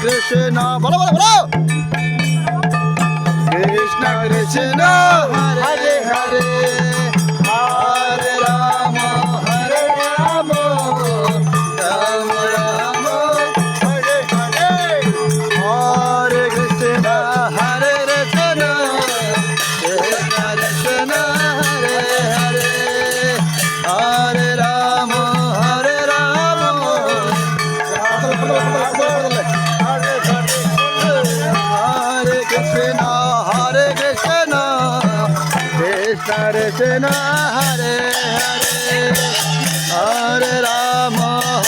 Krishna, bolo bolo bolo. Krishna Krishna. Hare Krishna Hare Hare Hare Rama